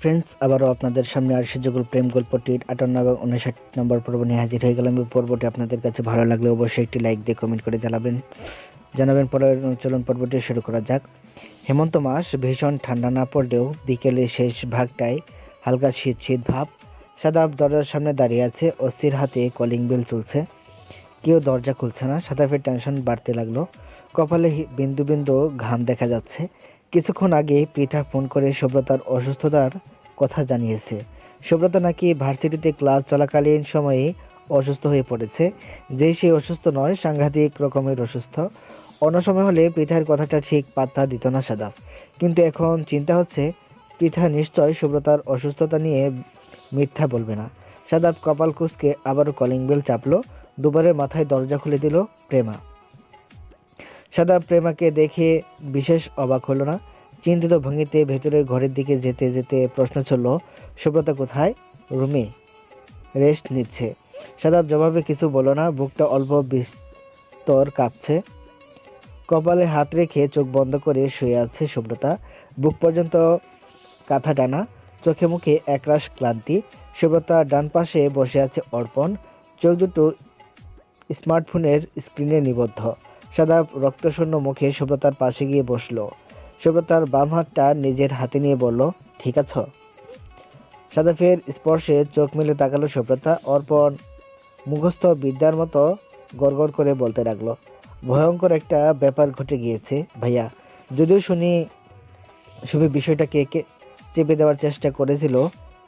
Friends, আবারও আপনাদের সামনে আর যুগল প্রেম গল্পটির আটান্ন এবং উনষাট নম্বর পর্ব নিয়ে হাজির হয়ে গেলাম। পর্বটি আপনাদের কাছে ভালো লাগলে অবশ্যই একটি লাইক দিয়ে কমেন্ট করে জানাবেন। জানাবেন পরে চলুন পর্বটি শুরু করা যাক। হেমন্ত মাস ভীষণ ঠান্ডা না পড়লেও বিকেলে শেষ ভাগটায় হালকা শীত শীত ভাব সাদাব দরজার সামনে দাঁড়িয়ে আছে, অস্থির হাতে কলিং বেল চলছে। কেউ দরজা খুলছে না সাদাফের টেনশন বাড়তে লাগল। কপালে বিন্দু বিন্দু ঘাম দেখা যাচ্ছে। কিছুক্ষণ আগে পৃথা ফোন করে সুব্রতার অসুস্থতার কথা জানিয়েছে। সুব্রতা নাকি ভার্সিটিতে ক্লাস চলাকালীন সময়ে অসুস্থ হয়ে পড়েছে। যে সে অসুস্থ নয়, সাংঘাতিক রকমের অসুস্থ। অন্য সময় হলে পৃথার কথাটা ঠিক পাত্তা দিত না সাদাফ কিন্তু এখন চিন্তা হচ্ছে, পৃথা নিশ্চয় সুব্রতার অসুস্থতা নিয়ে মিথ্যা বলবে না। সাদাফ কপাল কুচকে আবারও কলিং বেল চাপলো। দুবারের মাথায় দরজা খুলে দিল প্রেমা। সাদা প্রেমাকে দেখে বিশেষ অবাক হলো না। চিন্তিত ভঙ্গিতে ভেতরের ঘরের দিকে যেতে যেতে প্রশ্ন ছিল সুব্রতা কোথায়? রুমে। রেস্ট নিচ্ছে। সাদাব জবাবে কিছু বলো না, বুকটা অল্প বিস্তর কাঁপছে। কপালে হাত রেখে চোখ বন্ধ করে শুয়ে আছে সুব্রতা। বুক পর্যন্ত কাঁথা টানা, চোখে মুখে একরাশ ক্লান্তি। সুব্রতা ডান পাশে বসে আছে অর্পণ। চোখ দুটো স্মার্টফোনের স্ক্রিনে নিবদ্ধ। সাদা রক্তশূন্য মুখে সুব্রতার পাশে গিয়ে বসল। সুব্রতার বাম হাতটা নিজের হাতে নিয়ে বলল, ঠিক আছো? সাদাফের স্পর্শে চোখ মেলে তাকালো সুব্রতা, অর্পণ মুখস্থ বিদ্যার মতো গড়গড় করে বলতে লাগল, ভয়ঙ্কর একটা ব্যাপার ঘটে গিয়েছে, ভাইয়া। যদিও শুনি শুভি বিষয়টাকে একে চেপে দেওয়ার চেষ্টা করেছিল,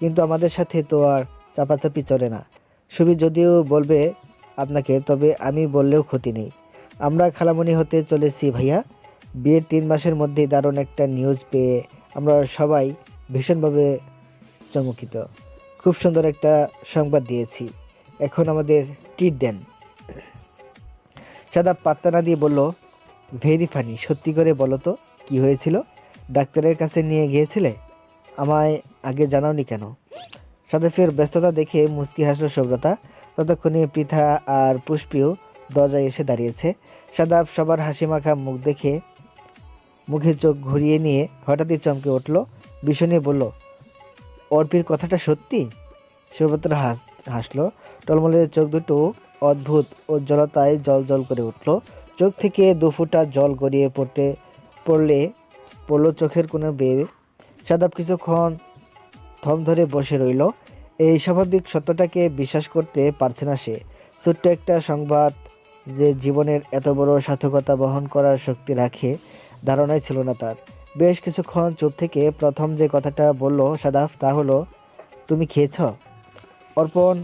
কিন্তু আমাদের সাথে তো আর চাপাচাপি চলে না। সুবি যদিও বলবে আপনাকে, তবে আমি বললেও ক্ষতি নেই। আমরা খালামণি হতে চলেছি ভাইয়া। বিয়ের তিন মাসের মধ্যেই দারুণ একটা নিউজ পেয়ে আমরা সবাই ভীষণভাবে চমকিত। খুব সুন্দর একটা সংবাদ দিয়েছি। এখন আমাদের ট্রিট দেন। সাদা পাত্তা না দিয়ে বলল ভেরি ফানি সত্যি করে বলো তো, কী হয়েছিল? ডাক্তারের কাছে নিয়ে গিয়েছিলে? আমায় আগে জানাওনি কেন? সাদাফের ব্যস্ততা দেখে মুস্কি হাসলো সুব্রতা। ততক্ষণে পৃথা আর পুষ্পিও দরজায় এসে দাঁড়িয়েছে। সাদাব সবার হাসি মাখা মুখ দেখে মুখে চোখ ঘুরিয়ে নিয়ে হঠাৎই চমকে উঠল। ভীষণই বলল, অর্পির কথাটা সত্যি? সুব্রতা হাস, হাসলো। টলমলের চোখ দুটো অদ্ভুত উজ্জ্বলতায় জল জল করে উঠল। চোখ থেকে দু ফোঁটা জল গড়িয়ে পড়তে, পড়লে, পড়ল চোখের কোনো বেয়ে। সাদাব কিছুক্ষণ থম ধরে বসে রইল। এই স্বাভাবিক সত্যটাকে বিশ্বাস করতে পারছে না সে। ছোট্ট একটা সংবাদ যে জীবনের এত বড় সার্থকতা বহন করার শক্তি রাখে, ধারণাই ছিল না তার। বেশ কিছুক্ষণ চুপ থেকে প্রথম যে কথাটা বলল সাদাফ, তা হলো, তুমি খেয়েছ? অর্পণ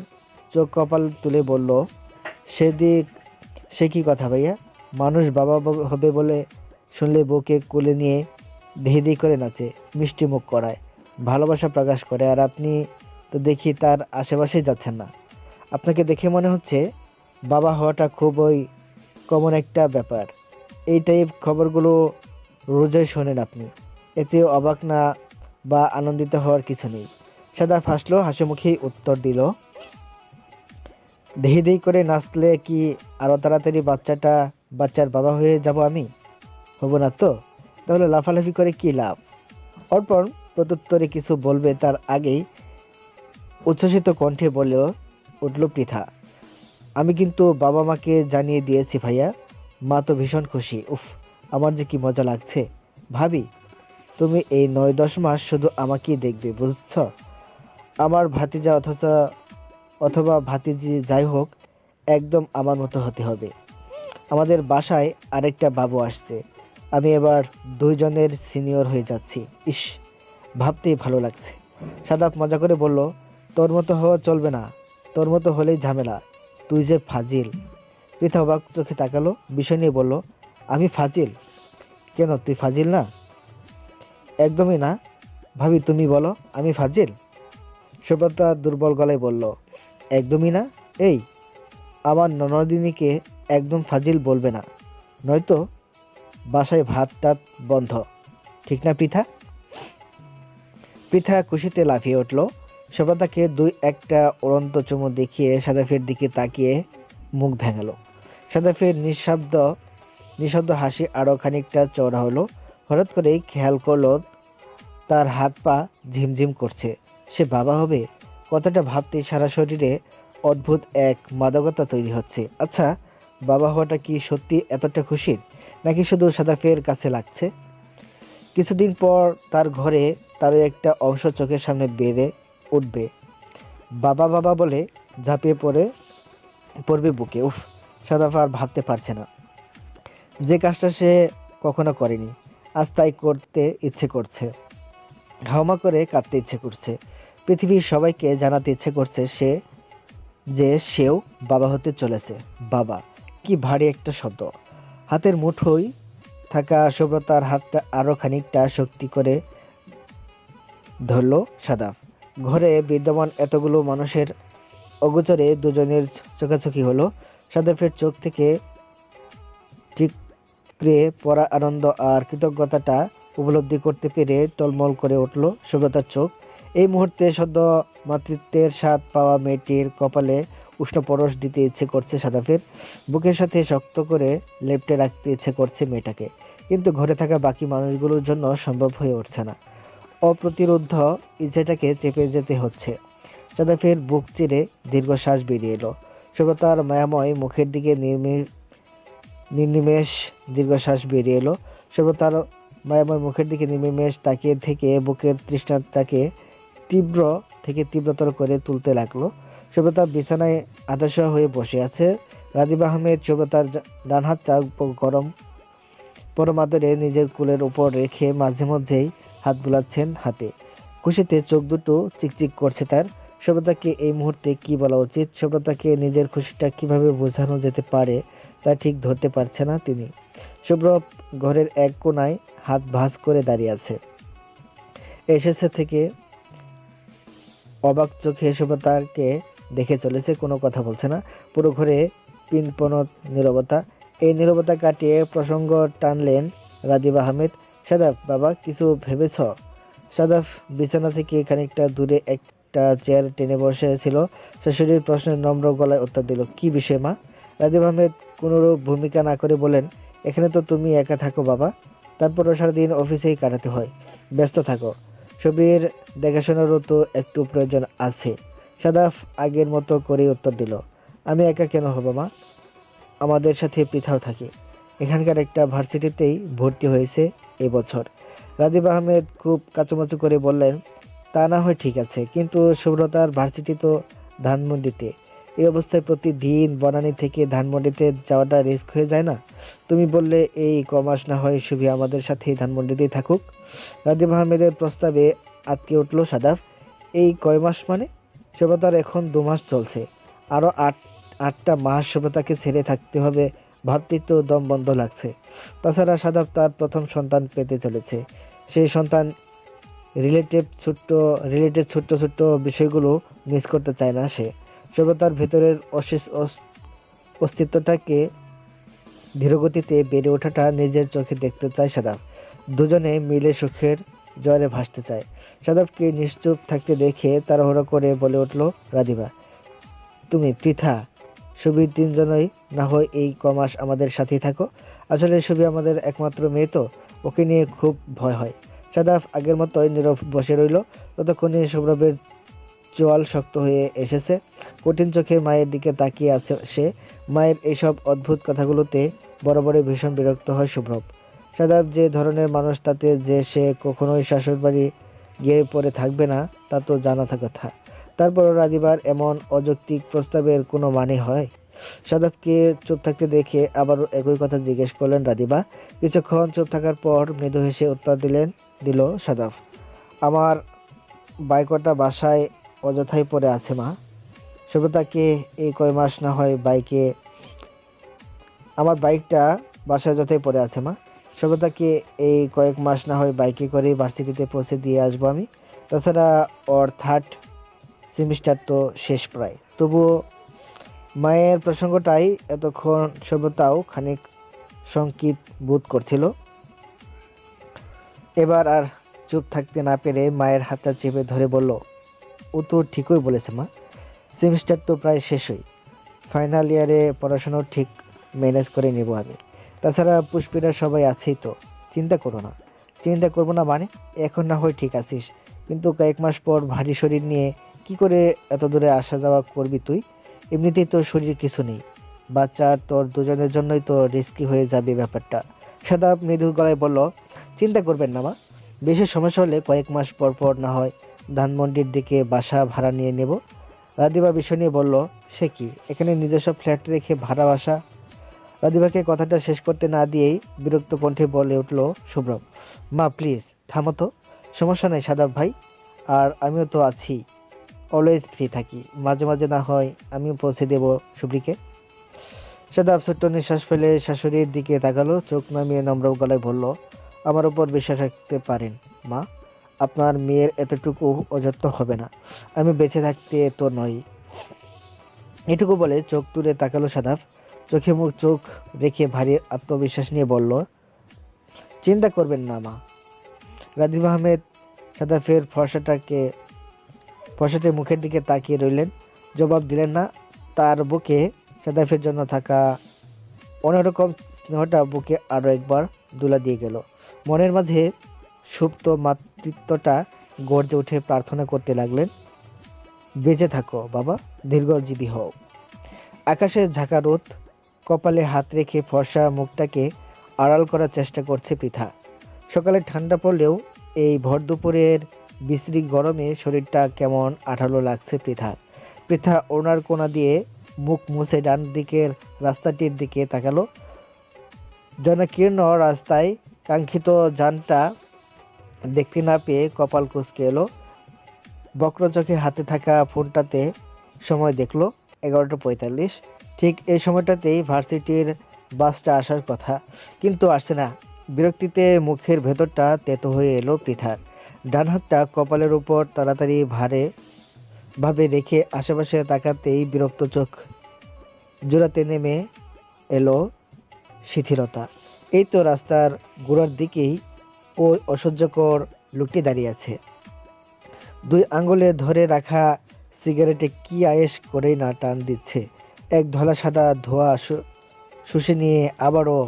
চোখ কপাল তুলে বলল, সেদিক, সে কি কথা ভাইয়া? মানুষ বাবা হবে বলে শুনলে বউকে কোলে নিয়ে দেহি করে নাচে, মিষ্টি মুখ করায়, ভালোবাসা প্রকাশ করে, আর আপনি তো দেখি তার আশেপাশেই যাচ্ছেন না। আপনাকে দেখে মনে হচ্ছে বাবা হওয়াটা খুবই কমন একটা ব্যাপার। এই টাইপ খবরগুলো রোজই শোনেন আপনি। এতে অবাক না বা আনন্দিত হওয়ার কিছু নেই। সাদা ফাঁসলো হাসি মুখেই উত্তর দিল, দেহি দেহি করে নাচলে কি আরও তাড়াতাড়ি বাচ্চাটা, বাচ্চার বাবা হয়ে যাব আমি? হব না তো? তাহলে লাফালাফি করে কি লাভ? অর্পণ প্রত্যুত্তরে কিছু বলবে তার আগেই উচ্ছ্বসিত কণ্ঠে বলেও উঠল পৃথা। আমি কিন্তু বাবা মাকে জানিয়ে দিয়েছি, ভাইয়া। মা তো ভীষণ খুশি। উফ, আমার যে কি মজা লাগছে। ভাবি, তুমি এই নয় দশ মাস শুধু আমাকেই দেখবে, বুঝছ? আমার ভাতিজা অথচ, অথবা ভাতিজি যাই হোক, একদম আমার মতো হতে হবে। আমাদের বাসায় আরেকটা বাবু আসছে। আমি এবার দুইজনের সিনিয়র হয়ে যাচ্ছি। ইস, ভাবতেই ভালো লাগছে। সাদাপ মজা করে বলল, তোর মতো হওয়া চলবে না। তোর মতো হলেই ঝামেলা। তুই যে ফাজিল। পৃথা অবাক চোখে তাকালো, বিষয় নিয়ে বলল, আমি ফাজিল? কেন, তুই ফাজিল না? একদমই না। ভাবি, তুমি বলো, আমি ফাজিল? সুব্রতা দুর্বল গলায় বলল, একদমই না। এই, আমার ননদিনীকে একদম ফাজিল বলবে না। নয়তো বাসায় ভাত টাত বন্ধ। ঠিক না পৃথা পৃথা খুশিতে লাফিয়ে উঠল। সুব্রতাকে দুই একটা উড়ন্ত চুমু দেখিয়ে সাদাফের দিকে তাকিয়ে মুখ ভেঙালো। সাদাফের নিঃশব্দ নিঃশব্দ হাসি আরও খানিকটা চওড়া হলো। হঠাৎ করেই খেয়াল করল, তার হাত পা ঝিমঝিম করছে। সে বাবা হবে? কথাটা ভাবতেই সারা শরীরে অদ্ভুত এক মাদকতা তৈরি হচ্ছে। আচ্ছা বাবা হওয়াটা কি সত্যি এতটা খুশির নাকি শুধু সাদাফের কাছে লাগছে? কিছুদিন পর তার ঘরে তারও একটা অংশ চোখের সামনে বেড়ে উঠবে। বাবা বাবা বলে ঝাঁপিয়ে পড়ে, পড়বে বুকে। উফ সাদাফা আর ভাবতে পারছে না। যে কাজটা সে কখনো করেনি, আজ তাই করতে ইচ্ছে করছে। হাওমা করে কাঁদতে ইচ্ছে করছে। পৃথিবীর সবাইকে জানাতে ইচ্ছে করছে সে, যে সেও বাবা হতে চলেছে। বাবা, কি ভারী একটা শব্দ। হাতের মুঠোই থাকা সুব্রতার হাতটা আরও খানিকটা শক্তি করে ধরলো সাদাফ ঘরে বিদ্যমান এতগুলো মানুষের অগোচরে দুজনের চোখাচোখি হলো। সাদাফের চোখ থেকে টিকরে পড়া আনন্দ আর কৃতজ্ঞতাটা উপলব্ধি করতে পেরে টলমল করে উঠল সুব্রতার চোখ। এই মুহূর্তে সদ্য মাতৃত্বের স্বাদ পাওয়া মেয়েটির কপালে উষ্ণ পরশ দিতে ইচ্ছে করছে সাদাফের বুকের সাথে শক্ত করে লেপটে রাখতে ইচ্ছে করছে মেয়েটাকে। কিন্তু ঘরে থাকা বাকি মানুষগুলোর জন্য সম্ভব হয়ে উঠছে না। অপ্রতিরোধ ইচ্ছেটাকে চেপে যেতে হচ্ছে। সাদাফের বুক চিরে দীর্ঘশ্বাস বেরিয়ে এলো। সুব্রতার মায়াময় মুখের দিকে নির্নিমেষ দীর্ঘশ্বাস বেরিয়ে এলো। সুব্রতার মায়াময় মুখের দিকে নির্নিমেষ তাকিয়ে থেকে বুকের তৃষ্ণাটাকে তীব্র থেকে তীব্রতর করে তুলতে লাগল। সুব্রতা বিছানায় আদর্শ হয়ে বসে আছে। রাজীব আহমেদ সুব্রতার ডান হাতটা গরম পরমাদরে নিজের কুলের উপর রেখে মাঝে মধ্যেই হাত বুলাচ্ছেন হাতে। খুশিতে চোখ দুটো চিকচিক করছে তার। সুব্রতাকে এই মুহূর্তে কি বলা উচিত? সুব্রতাকে নিজের খুশিটা কীভাবে বোঝানো যেতে পারে তা ঠিক ধরতে পারছে না তিনি। শুভ্র ঘরের এক কোনায় হাত ভাঁজ করে দাঁড়িয়ে আছে। এসেছে থেকে অবাক চোখে সুব্রতাকে দেখে চলেছে, কোনো কথা বলছে না। পুরো ঘরে পিনপনত নীরবতা। এই নীরবতা কাটিয়ে প্রসঙ্গ টানলেন রাজীব আহমেদ। সাদাফ, বাবা, কিছু ভেবেছ? সাদাফ বিছানা থেকে খানিকটা দূরে একটা চেয়ার টেনে বসেছিল। শাশুড়ির প্রশ্নের নম্র গলায় উত্তর দিল, কি বিষয় মা? রাজীব আহমেদ কোনোরূপ ভূমিকা না করে বলেন এখানে তো তুমি একা থাকো বাবা। তারপরও সারাদিন অফিসেই কাটাতে হয়। ব্যস্ত থাকো। ছবির দেখাশোনারও তো একটু প্রয়োজন আছে। সাদাফ আগের মতো করেই উত্তর দিল, আমি একা কেন হব মা? আমাদের সাথে পৃথাও থাকি। এখানকার একটা ভার্সিটিতেই ভর্তি হয়েছে এবছর। রাজীব আহমেদ খুব কাচুমাচু করে বললেন, তা না হয় ঠিক আছে, কিন্তু সুব্রতার ভার্সিটি তো ধানমন্ডিতে। এই অবস্থায় প্রতিদিন বনানী থেকে ধানমন্ডিতে যাওয়াটা রিস্ক হয়ে যায় না। তুমি বললে এই কমাস না হয় শুভি আমাদের সাথেই ধানমন্ডিতেই থাকুক। রাজীব আহমেদের প্রস্তাবে আটকে উঠল সাদাফ, এই কয় মাস মানে? সুব্রতার এখন দু মাস চলছে। আরও আট, আটটা মাস সুব্রতাকে ছেড়ে থাকতে হবে ভাবতেই দম বন্ধ লাগছে। তাছাড়া সাদাফ তার প্রথম সন্তান পেতে চলেছে। সেই সন্তান রিলেটিভ ছোট্ট রিলেটেড ছোট্ট ছোট্ট বিষয়গুলো মিস করতে চায় না সে। সুব্রতার ভেতরের অশেষ- অস- অস্তিত্বটাকে ধীরগতিতে বেড়ে ওঠাটা নিজের চোখে দেখতে চায় সাদাফ দুজনে মিলে সুখের জলে ভাসতে চায়। সাদাফকে নিশ্চুপ থাকতে দেখে তাড়াহুড়ো করে বলে উঠল রাধিবা তুমি পৃথা সুবীর তিনজনই না হয় এই কমাস আমাদের সাথেই থাকো। আসলে সুবি আমাদের একমাত্র মেয়ে তো, ওকে নিয়ে খুব ভয় হয়। সাদাফ আগের মতোই নীরব বসে রইল। ততক্ষণে সৌরভের চোয়াল শক্ত হয়ে এসেছে। কঠিন চোখে মায়ের দিকে তাকিয়ে আছে সে। মায়ের এইসব অদ্ভুত কথাগুলোতে বড় ভীষণ বিরক্ত হয় শুভ্রব সাদাব যে ধরনের মানুষ, তাতে যে সে কখনোই শাশুড় বাড়ি গিয়ে পড়ে থাকবে না, তা তো জানা থাকা কথা তারপরও রাজিবার এমন অযৌক্তিক প্রস্তাবের কোনো মানে হয়? সাদাবকে চুপ থাকতে দেখে আবারও একই কথা জিজ্ঞেস করলেন রাদিবা কিছুক্ষণ চুপ থাকার পর মৃদু হেসে উত্তর দিলেন, দিল সাদাফ আমার বাইকটা বাসায় অযথাই পড়ে আছে, মা। সুব্রতাকে এই কয় মাস না হয় বাইকে, আমার বাইকটা বাসায় যথাই পড়ে আছে, মা। সুব্রতাকে এই কয়েক মাস না হয় বাইকে করে ভার্সিটিতে পৌঁছে দিয়ে আসব আমি। তাছাড়া ওর থার্ড সেমিস্টার তো শেষ প্রায়। তবুও মায়ের প্রসঙ্গটাই এতক্ষণ সভ্যতাও খানিক সংকিত বোধ করছিল। এবার আর চুপ থাকতে না পেরে মায়ের হাতটা চেপে ধরে বলল, ও তো ঠিকই বলেছে মা, সেমিস্টার তো প্রায় শেষই। ফাইনাল ইয়ারে পড়াশোনা ঠিক ম্যানেজ করে নেব আমি। তাছাড়া পুষ্পিরা সবাই আছেই তো, চিন্তা করো না। চিন্তা করব না মানে এখন না হয় ঠিক আছিস। কিন্তু কয়েক মাস পর ভারী শরীর নিয়ে কি করে এত দূরে আসা যাওয়া করবি তুই? এমনিতেই তোর শরীর কিছু নেই। বাচ্চা তোর দুজনের জন্যই তো রিস্কি হয়ে যাবে ব্যাপারটা। সাদা মৃদু গলায় বলল, চিন্তা করবেন না মা। বেশি সমস্যা হলে কয়েক মাস পর পর না হয় ধানমন্ডির দিকে বাসা ভাড়া নিয়ে নেব। রাধিবা বিষয় নিয়ে বলল, সে কি? এখানে নিজস্ব ফ্ল্যাট রেখে ভাড়া বাসা? রাধিবাকে কথাটা শেষ করতে না দিয়েই বিরক্ত কণ্ঠে বলে উঠল, শুভ্রম, মা প্লিজ থামো তো। সমস্যা নেই সাদাব ভাই, আর আমিও তো আছি। অলওয়েজ ফ্রি থাকি। মাঝে মাঝে না হয় আমিও পৌঁছে দেব শুভ্রিকে সাদাব ছোট্ট নিঃশ্বাস ফেলে শাশুড়ির দিকে তাকালো, চোখ নামিয়ে নম্র গলায় বলল, আমার উপর বিশ্বাস রাখতে পারেন, মা। আপনার মেয়ের এতটুকু অযত্ন হবে না। আমি বেঁচে থাকতে তো নই। এটুকু বলে চোখ তুলে তাকালো সাদাব চোখে মুখ, চোখ রেখে ভারী আত্মবিশ্বাস নিয়ে বলল, চিন্তা করবেন না, মা। রাজিব আহমেদ সাদাফের ফর্সাটাকে ফর্সাটের মুখের দিকে তাকিয়ে রইলেন। জবাব দিলেন না। তার বুকে সাদাফের জন্য থাকা অন্যরকম স্নেহটা বুকে আরও একবার দুলা দিয়ে গেল। মনের মাঝে সুপ্ত মাতৃত্বটা গর্জে উঠে প্রার্থনা করতে লাগলেন, বেঁচে থাকো বাবা, দীর্ঘজীবী হও। আকাশে ঝাঁকা রোদ, কপালে হাত রেখে ফর্সা মুখটাকে আড়াল করার চেষ্টা করছে পৃথা সকালে ঠান্ডা পড়লেও এই ভর দুপুরের বিশ্রী গরমে শরীরটা কেমন আঠালো লাগছে পৃথা। পৃথা ওনার কোনা দিয়ে মুখ মুছে ডান দিকের রাস্তাটির দিকে তাকালো। জনকীর্ণ রাস্তায় কাঙ্ক্ষিত যানটা দেখতে না পেয়ে কপাল কুচকে এলো। বক্রচোখে হাতে থাকা ফোনটাতে সময় দেখল এগারোটা পঁয়তাল্লিশ। ঠিক এই সময়টাতেই ভার্সিটির বাসটা আসার কথা। কিন্তু আসছে না। বিরক্তিতে মুখের ভেতরটা তেতো হয়ে এলো পৃথার। ডান হাতটা কপালের উপর তাড়াতাড়ি ভারে ভাবে রেখে আশেপাশে তাকাতেই বিরক্ত চোখ জোড়াতে নেমে এলো শিথিলতা। এই তো রাস্তার গোড়ার দিকেই ওই অসহ্যকর লোকটি দাঁড়িয়ে আছে। দুই আঙ্গুলে ধরে রাখা সিগারেটে কি আয়েস করেই না টান দিচ্ছে। এক ধলা সাদা ধোয়া শুষে নিয়ে আবারও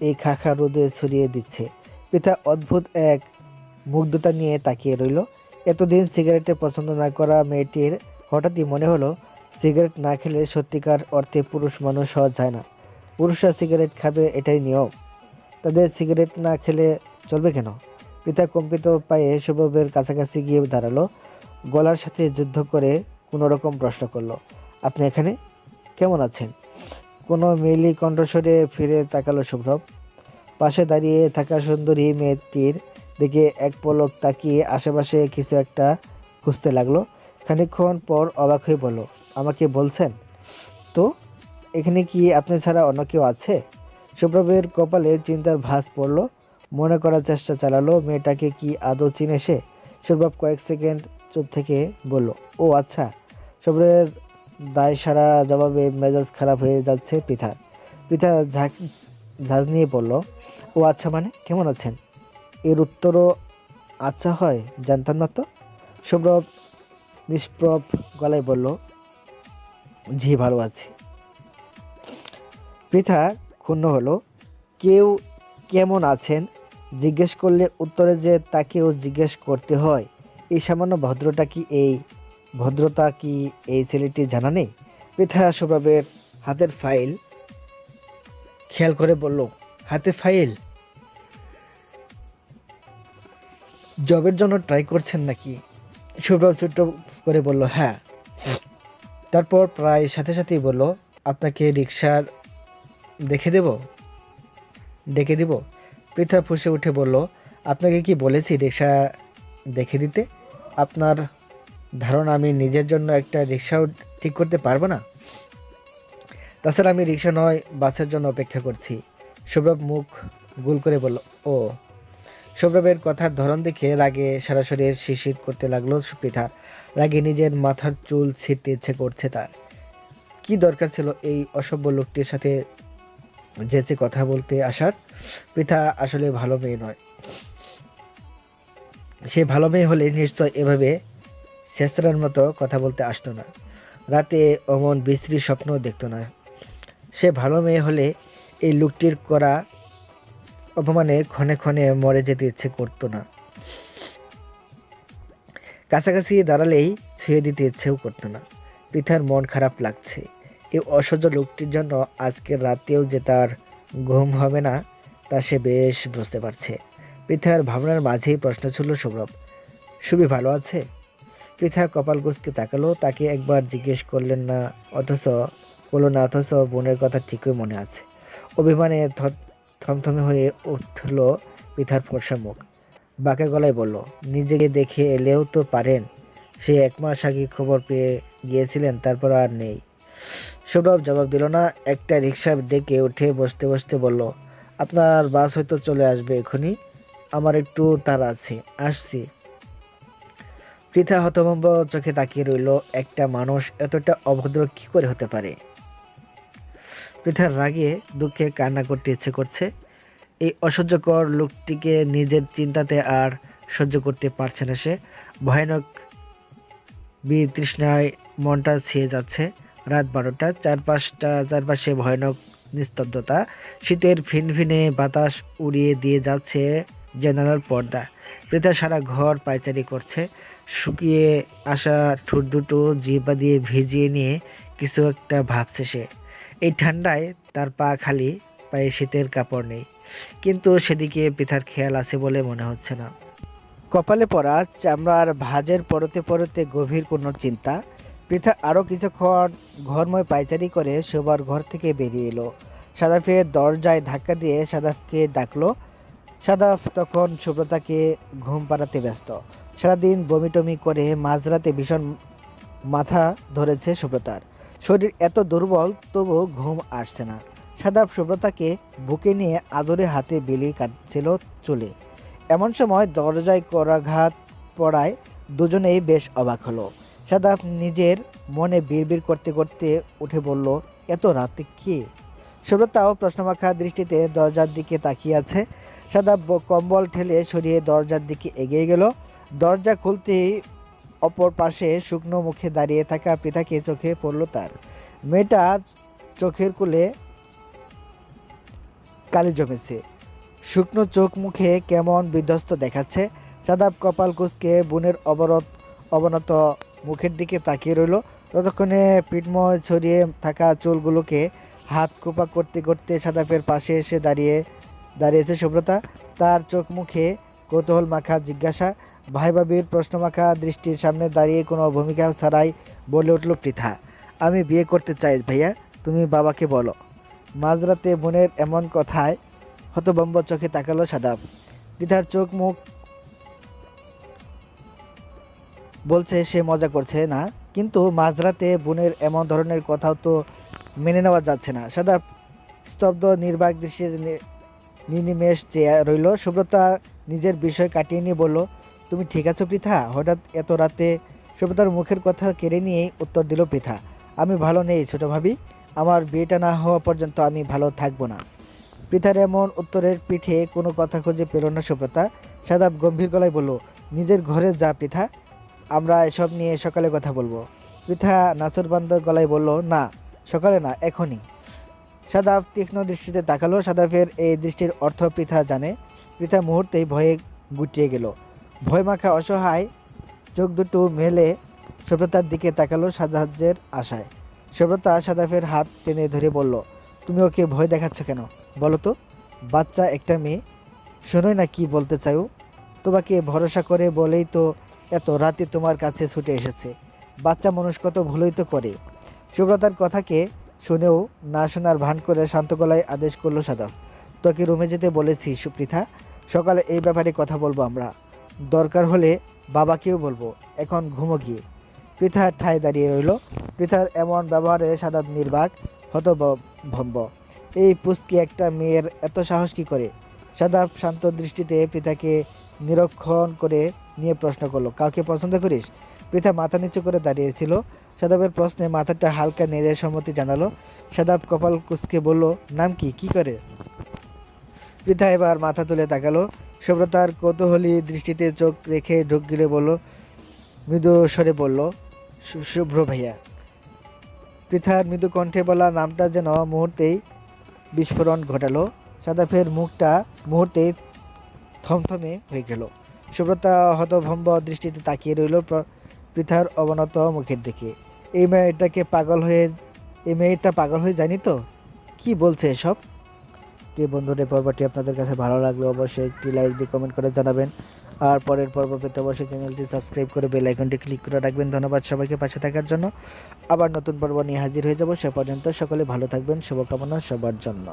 এই খাখা রোদে ছড়িয়ে দিচ্ছে। পিতা অদ্ভুত এক মুগ্ধতা নিয়ে তাকিয়ে রইল। এতদিন সিগারেটে পছন্দ না করা মেয়েটির হঠাৎই মনে হলো, সিগারেট না খেলে সত্যিকার অর্থে পুরুষ মানুষ হওয়া যায় না। পুরুষরা সিগারেট খাবে, এটাই নিয়ম। তাদের সিগারেট না খেলে চলবে কেন? পিতা কম্পিত পায়ে সুববের কাছাকাছি গিয়ে দাঁড়াল। গলার সাথে যুদ্ধ করে কোনো রকম প্রশ্ন করল, আপনি এখানে? কেমন আছেন? কোনো মেলি কণ্ঠস্বরে ফিরে তাকালো শুভ্রব পাশে দাঁড়িয়ে থাকা সুন্দরী মেয়েটির দিকে এক পলক তাকিয়ে আশেপাশে কিছু একটা খুঁজতে লাগল। খানিকক্ষণ পর অবাক হয়ে বলল, আমাকে বলছেন? তো, এখানে কি আপনি ছাড়া অন্য কেউ আছে? শুভ্রবের কপালে চিন্তার ভাঁজ পড়ল। মনে করার চেষ্টা চালালো, মেয়েটাকে কি আদৌ চিনে সে? শুভ্রব কয়েক সেকেন্ড চুপ থেকে বলল, ও আচ্ছা। শুভ্রের দায় সারা জবাবে মেজাজ খারাপ হয়ে যাচ্ছে পিঠা পিঠা ঝাঁক ঝাঁজ নিয়ে বলল, ও আচ্ছা মানে? কেমন আছেন? এর উত্তরও আচ্ছা হয়, জানতাম না তো? সৌরভ নিষ্প্রভ গলায় বলল, জি, ভালো আছি। পৃথা ক্ষুণ্ণ হলো, কেউ কেমন আছেন? জিজ্ঞেস করলে উত্তরে যে তাকেও জিজ্ঞেস করতে হয়, এই সামান্য ভদ্রতা কি এই, ভদ্রতা কি এই ছেলেটি জানা নেই? পৃথা সৌরভের হাতের ফাইল খেয়াল করে বলল, হাতে ফাইল? জবের জন্য ট্রাই করছেন নাকি? সুব্রব ছোট্ট করে বলল হ্যাঁ। তারপর প্রায় সাথে সাথেই বলল, আপনাকে রিক্সার দেখে দেব? ডেকে দিব। পৃথা ফুসে উঠে বলল, আপনাকে কি বলেছি রিক্সা দেখে দিতে? আপনার ধারণা আমি নিজের জন্য একটা রিক্সাও ঠিক করতে পারব না? তাছাড়া আমি রিক্সা নয়, বাসের জন্য অপেক্ষা করছি। সৌরভ মুখ গোল করে বলল, ও সৌরভের কথার ধরন দেখে রাগে সরাসরি শরীর শিশির করতে লাগল সুপৃথা রাগে নিজের মাথার চুল ছিঁড়তে ইচ্ছে করছে তার। কি দরকার ছিল এই অসভ্য লোকটির সাথে যেচে কথা বলতে আসার? পৃথা আসলে ভালো মেয়ে নয়। সে ভালো মেয়ে হলে নিশ্চয় এভাবে শেষরার মতো কথা বলতে আসতো না। রাতে অমন বিশ্রী স্বপ্ন দেখতো না। সে ভালো মেয়ে হলে এই লোকটির করা অপমানে ক্ষণে ক্ষণে মরে যেতে ইচ্ছে করতো না। কাছাকাছি দাঁড়ালেই ছুঁয়ে দিতে ইচ্ছেও করতো না। পৃথার মন খারাপ লাগছে। এই অসহ্য লোকটির জন্য আজকের রাতেও যে তার ঘুম হবে না, তা সে বেশ বুঝতে পারছে। পৃথার ভাবনার মাঝেই প্রশ্ন ছিল সৌরভ, সুবি ভালো আছে? পৃথা কপাল কুচকে তাকালো, তাকে একবার জিজ্ঞেস করলেন না, অথচ বলল না, অথচ বোনের কথা ঠিকই মনে আছে। অভিমানে থমথমে হয়ে উঠল পৃথার ফর্সা মুখ। বাঁকা গলায় বলল, নিজেকে দেখে এলেও তো পারেন। সে এক মাস আগে খবর পেয়ে গিয়েছিলেন, তারপর আর নেই। সৌরভ জবাব দিল না, একটা রিক্সা ডেকে উঠে বসতে বসতে বলল, আপনার বাস হয়তো চলে আসবে এখনই। আমার একটু তার আছে, আসছি। পৃথা হতভম্ব চোখে তাকিয়ে রইল, একটা মানুষ এতটা অভদ্র কি করে হতে পারে? পৃথার রাগে দুঃখে কান্না করতে ইচ্ছে করছে। এই অসহ্যকর লোকটিকে নিজের চিন্তাতে আর সহ্য করতে পারছে না সে। ভয়ানক বিতৃষ্ণায় মনটা ছেয়ে যাচ্ছে। রাত বারোটা, চারপাশটা, চারপাশে ভয়ানক নিস্তব্ধতা। শীতের ফিনফিনে বাতাস উড়িয়ে দিয়ে যাচ্ছে জানালার পর্দা। প্রেতা সারা ঘর পায়চারি করছে। শুকিয়ে আসা ঠোঁট দুটো জিহ্বা দিয়ে ভিজিয়ে নিয়ে কিছু একটা ভাবছে সে। এই ঠান্ডায় তার পা খালি, পায়ে শীতের কাপড় নেই। কিন্তু সেদিকে পৃথার খেয়াল আছে বলে মনে হচ্ছে না। কপালে পড়া চামড়ার ভাঁজের পরতে পরতে গভীর কোনো চিন্তা। পৃথা আরও কিছুক্ষণ ঘরময় পায়চারি করে শোবার ঘর থেকে বেরিয়ে এলো। সাদাফের দরজায় ধাক্কা দিয়ে সাদাফকে ডাকলো। সাদাফ তখন সুব্রতাকে ঘুম পাড়াতে ব্যস্ত। সারাদিন বমি টমি করে মাঝরাতে ভীষণ মাথা ধরেছে সুব্রতার। শরীর এত দুর্বল তবু ঘুম আসছে না। সাদাফ সুব্রতাকে বুকে নিয়ে আদরে হাতে বিলি কাটছিল চুলে। এমন সময় দরজায় করাঘাত পড়ায় দুজনেই বেশ অবাক হলো। সাদাফ নিজের মনে বিড়বিড় করতে করতে উঠে বলল, এত রাতে কে? সুব্রতাও প্রশ্নমাখা দৃষ্টিতে দরজার দিকে তাকিয়ে আছে। সাদাফ কম্বল ঠেলে সরিয়ে দরজার দিকে এগিয়ে গেল। দরজা খুলতেই অপর পাশে শুকনো মুখে দাঁড়িয়ে থাকা পিতাকে চোখে পড়ল তার। মেয়েটা চোখের কোলে কালি জমেছে। শুকনো চোখ মুখে কেমন বিধ্বস্ত দেখাচ্ছে। সাদাব কপাল কুচকে বোনের অবরত অবনত মুখের দিকে তাকিয়ে রইল। ততক্ষণে পিঠময় ছড়িয়ে থাকা চুলগুলোকে হাত কোপা করতে করতে সাদাপের পাশে এসে দাঁড়িয়ে, দাঁড়িয়েছে সুব্রতা। তার চোখ মুখে কৌতূহল মাখা জিজ্ঞাসা, ভাই ভাবির প্রশ্ন মাখা দৃষ্টির সামনে দাঁড়িয়ে কোনো ভূমিকা ছাড়াই বলে উঠল পৃথা, আমি বিয়ে করতে চাই ভাইয়া, তুমি বাবাকে বলো। মাঝরাতে বোনের এমন কথায় হতবম্ব চোখে তাকালো সাদাব। পৃথার চোখ মুখ বলছে, সে মজা করছে না। কিন্তু মাঝরাতে বোনের এমন ধরনের কথাও তো মেনে নেওয়া যাচ্ছে না। সাদাব স্তব্ধ, নির্বাক দৃশ্যে নিনিমেষ চেয়ে রইল। সুব্রতা নিজের বিষয় কাটিয়ে নিয়ে বলল, তুমি ঠিক আছো পৃথা? হঠাৎ এত রাতে সুব্রতার মুখের কথা কেড়ে নিয়েই উত্তর দিল পৃথা, আমি ভালো নেই ছোট ভাবি। আমার বিয়েটা না হওয়া পর্যন্ত আমি ভালো থাকব না। পৃথার এমন উত্তরের পিঠে কোনো কথা খুঁজে পেল না সুব্রতা। সাদাব গম্ভীর গলায় বলল, নিজের ঘরে যা পৃথা, আমরা এসব নিয়ে সকালে কথা বলব। পৃথা নাচরবান্ধ গলায় বলল, না, সকালে না, এখনই। সাদাফ তীক্ষ্ণ দৃষ্টিতে তাকালো। সাদাফের এই দৃষ্টির অর্থ পৃথা জানে। পৃথা মুহূর্তেই ভয়ে গুটিয়ে গেল। ভয় মাখা অসহায় চোখ দুটো মেলে সুব্রতার দিকে তাকালো সাহায্যের আশায়। সুব্রতা সাদাফের হাত টেনে ধরে বলল, তুমি ওকে ভয় দেখাচ্ছ কেন? বলো তো, বাচ্চা একটা মেয়ে। শোনোই না কি বলতে চাও। তোমাকে ভরসা করে বলেই তো এত রাতে তোমার কাছে ছুটে এসেছে। বাচ্চা মানুষ কত ভুলই তো করে। সুব্রতার কথাকে শুনেও না শোনার ভান করে শান্ত গলায় আদেশ করল সাদাফ, তোকে রুমে যেতে বলেছি সুপৃথা সকালে এই ব্যাপারে কথা বলব আমরা। দরকার হলে বাবাকেও বলব, এখন ঘুমো গিয়ে। পৃথা ঠায় দাঁড়িয়ে রইল। পৃথার এমন ব্যবহারে সাদাব নির্বাক হত ভম্ব এই পুষ্কি একটা মেয়ের এত সাহস কি করে? সাদাব শান্ত দৃষ্টিতে পৃথাকে নিরক্ষণ করে নিয়ে প্রশ্ন করল, কাউকে পছন্দ করিস? পৃথা মাথা নিচু করে দাঁড়িয়েছিল। সাদাবের প্রশ্নে মাথাটা হালকা নেড়ে সম্মতি জানালো। সাদাব কপাল কুচকে বলল, নাম কি? কি করে? পৃথা এবার মাথা তুলে তাকালো। সুব্রতার কৌতূহলী দৃষ্টিতে চোখ রেখে ঢুক গিলে বলল, মৃদু স্বরে বলল "শু- শুভ্র ভাইয়া। পৃথার মৃদু কণ্ঠে বলা নামটা যেন মুহূর্তেই বিস্ফোরণ ঘটালো। সাদাফের মুখটা মুহূর্তে থমথমে হয়ে গেল। সুব্রতা হতভম্ব দৃষ্টিতে তাকিয়ে রইল পৃথার অবনত মুখের দিকে। এই মেয়েটাকে পাগল হয়ে, এই মেয়েটা পাগল হয়ে যায়নি তো? কি বলছে এসব? প্রিয় বন্ধুদের, পর্বটি আপনাদের কাছে ভালো লাগলে অবশ্যই একটি লাইক দিয়ে কমেন্ট করে জানাবেন। আর পরের পর্ব পেতে অবশ্যই চ্যানেলটি সাবস্ক্রাইব করে বেল ক্লিক করে রাখবেন। ধন্যবাদ সবাইকে পাশে থাকার জন্য। আবার নতুন পর্ব নিয়ে হাজির হয়ে যাব, সে পর্যন্ত সকলে ভালো থাকবেন, শুভকামনা সবার জন্য।